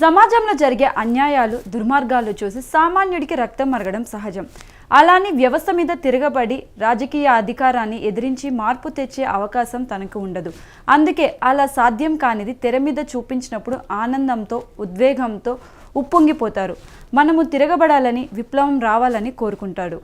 సమాజంలో జరిగే అన్యాయాలు దుర్మార్గాలు చూసి సామాన్యుడికి రక్తం మరగడం సహజం. అలాని వ్యవస్థ మీద తిరగబడి రాజకీయ అధికారాన్ని ఎదిరించి మార్పు తెచ్చే అవకాశం తనకు ఉండదు. అందుకే అలా సాధ్యం కానిది తెర మీద చూపించినప్పుడు ఆనందంతో ఉద్వేగంతో ఉప్పొంగిపోతారు. మనము తిరగబడాలని విప్లవం రావాలని కోరుకుంటాడు.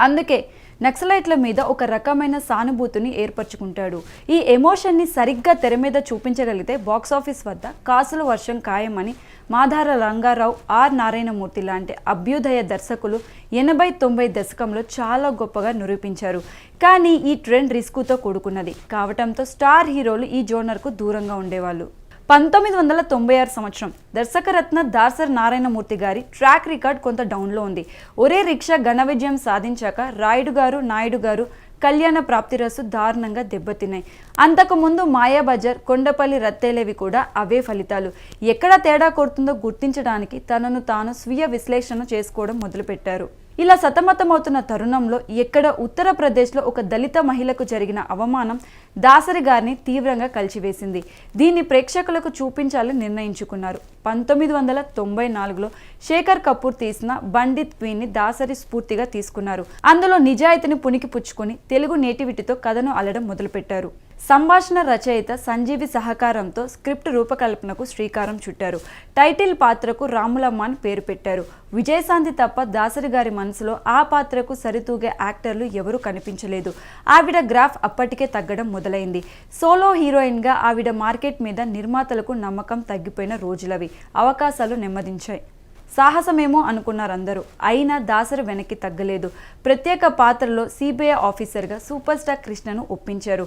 అందుకే నక్సలైట్ల మీద ఒక రకమైన సానుభూతిని ఏర్పరచుకుంటాడు. ఈ ఎమోషన్ని సరిగ్గా తెర మీద చూపించగలిగితే బాక్సాఫీస్ వద్ద కాసుల వర్షం ఖాయమని మాధార రంగారావు ఆర్ నారాయణమూర్తి లాంటి అభ్యుదయ దర్శకులు ఎనభై తొంభై దశకంలో చాలా గొప్పగా నిరూపించారు. కానీ ఈ ట్రెండ్ రిస్కుతో కూడుకున్నది. కావటంతో స్టార్ హీరోలు ఈ జోనర్కు దూరంగా ఉండేవాళ్ళు. పంతొమ్మిది వందల తొంభై ఆరు సంవత్సరం దర్శకరత్న దాసర్ నారాయణమూర్తి గారి ట్రాక్ రికార్డ్ కొంత డౌన్లో ఉంది. ఒరే రిక్షా ఘన విజయం సాధించాక రాయుడు గారు నాయుడు గారు కళ్యాణ ప్రాప్తిరసు దారుణంగా దెబ్బతిన్నాయి. అంతకుముందు మాయాబజార్ కొండపల్లి రత్తేలేవి కూడా అవే ఫలితాలు. ఎక్కడ తేడా కొడుతుందో గుర్తించడానికి తనను తాను స్వీయ విశ్లేషణ చేసుకోవడం మొదలుపెట్టారు. ఇలా సతమతమవుతున్న తరుణంలో ఎక్కడ ఉత్తరప్రదేశ్లో ఒక దళిత మహిళకు జరిగిన అవమానం దాసరి గారిని తీవ్రంగా కలిచివేసింది. దీన్ని ప్రేక్షకులకు చూపించాలని నిర్ణయించుకున్నారు. పంతొమ్మిది వందల తొంభై నాలుగులో శేఖర్ కపూర్ తీసిన బండిత్ క్వీన్ని దాసరి స్ఫూర్తిగా తీసుకున్నారు. అందులో నిజాయితీని పుణికి పుచ్చుకొని తెలుగు నేటివిటీతో కథను అల్లడం మొదలుపెట్టారు. సంభాషణ రచయిత సంజీవి సహకారంతో స్క్రిప్ట్ రూపకల్పనకు శ్రీకారం చుట్టారు. టైటిల్ పాత్రకు రాములమ్మ అని పేరు పెట్టారు. విజయశాంతి తప్ప దాసరి గారి మనసులో ఆ పాత్రకు సరితూగే యాక్టర్లు ఎవరూ కనిపించలేదు. ఆవిడ గ్రాఫ్ అప్పటికే తగ్గడం మొదలైంది. సోలో హీరోయిన్గా ఆవిడ మార్కెట్ మీద నిర్మాతలకు నమ్మకం తగ్గిపోయిన రోజులవి. అవకాశాలు నెమ్మదించాయి. సాహసమేమో అనుకున్నారు అందరూ. అయినా దాసరి వెనక్కి తగ్గలేదు. ప్రత్యేక పాత్రలో సిబిఐ ఆఫీసర్గా సూపర్ స్టార్ కృష్ణను ఒప్పించారు.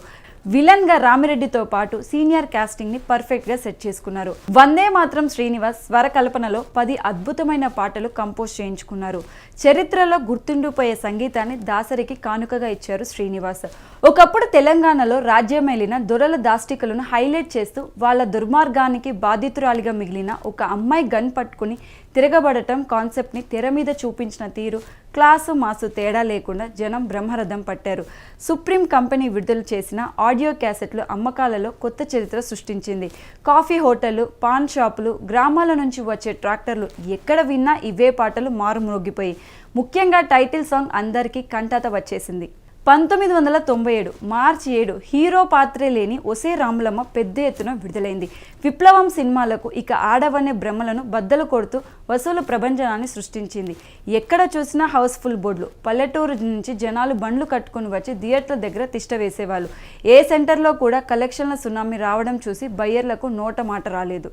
విలన్గా రామిరెడ్డితో పాటు సీనియర్ కాస్టింగ్ని పర్ఫెక్ట్గా సెట్ చేసుకున్నారు. వందే మాత్రం శ్రీనివాస్ స్వరకల్పనలో పది అద్భుతమైన పాటలు కంపోజ్ చేయించుకున్నారు. చరిత్రలో గుర్తుండిపోయే సంగీతాన్ని దాసరికి కానుకగా ఇచ్చారు శ్రీనివాస్. ఒకప్పుడు తెలంగాణలో రాజ్యమేలిన దొరల దాష్టికలను హైలైట్ చేస్తూ వాళ్ళ దుర్మార్గానికి బాధితురాలిగా మిగిలిన ఒక అమ్మాయి గన్ పట్టుకుని తిరగ తిరగబడటం కాన్సెప్ట్ని తెర మీద చూపించిన తీరు క్లాసు మాసు తేడా లేకుండా జనం బ్రహ్మరథం పట్టారు. సుప్రీం కంపెనీ విడుదల చేసిన ఆడియో క్యాసెట్లు అమ్మకాలలో కొత్త చరిత్ర సృష్టించింది. కాఫీ హోటళ్ళు పాన్ షాపులు గ్రామాల నుంచి వచ్చే ట్రాక్టర్లు ఎక్కడ విన్నా ఇవే పాటలు మారుమ్రోగిపోయి. ముఖ్యంగా టైటిల్ సాంగ్ అందరికీ కంటాత వచ్చేసింది. పంతొమ్మిది వందల తొంభై ఏడు మార్చి ఏడు హీరో పాత్రే లేని ఒసే రాములమ్మ పెద్ద ఎత్తున విడుదలైంది. విప్లవం సినిమాలకు ఇక ఆడవనే భ్రమలను బద్దలు కొడుతూ వసూలు ప్రభంజనాన్ని సృష్టించింది. ఎక్కడ చూసినా హౌస్ఫుల్ బోర్డులు. పల్లెటూరు నుంచి జనాలు బండ్లు కట్టుకుని వచ్చి థియేటర్ల దగ్గర తిష్ట వేసేవాళ్ళు. ఏ సెంటర్లో కూడా కలెక్షన్ల సునామీ రావడం చూసి బయ్యర్లకు నోట మాట రాలేదు.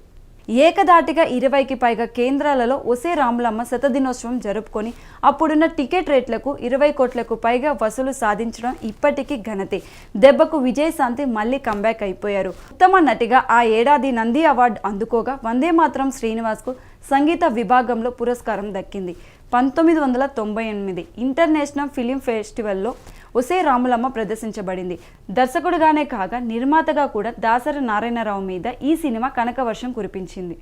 ఏకదాటిగా ఇరవైకి పైగా కేంద్రాలలో ఒసే రాములమ్మ శతదినోత్సవం జరుపుకొని అప్పుడున్న టికెట్ రేట్లకు ఇరవై కోట్లకు పైగా వసూలు సాధించడం ఇప్పటికీ ఘనతే. దెబ్బకు విజయశాంతి మళ్ళీ కంబ్యాక్ అయిపోయారు. ఉత్తమ నటిగా ఆ ఏడాది నంది అవార్డు అందుకోగా వందే మాత్రం శ్రీనివాస్కు సంగీత విభాగంలో పురస్కారం దక్కింది. పంతొమ్మిది వందల తొంభై ఎనిమిది ఇంటర్నేషనల్ ఫిలిం ఫెస్టివల్లో ఒసే రాములమ్మ ప్రదర్శించబడింది. దర్శకుడుగానే కాగా నిర్మాతగా కూడా దాసరి నారాయణరావు మీద ఈ సినిమా కనకవర్షం కురిపించింది.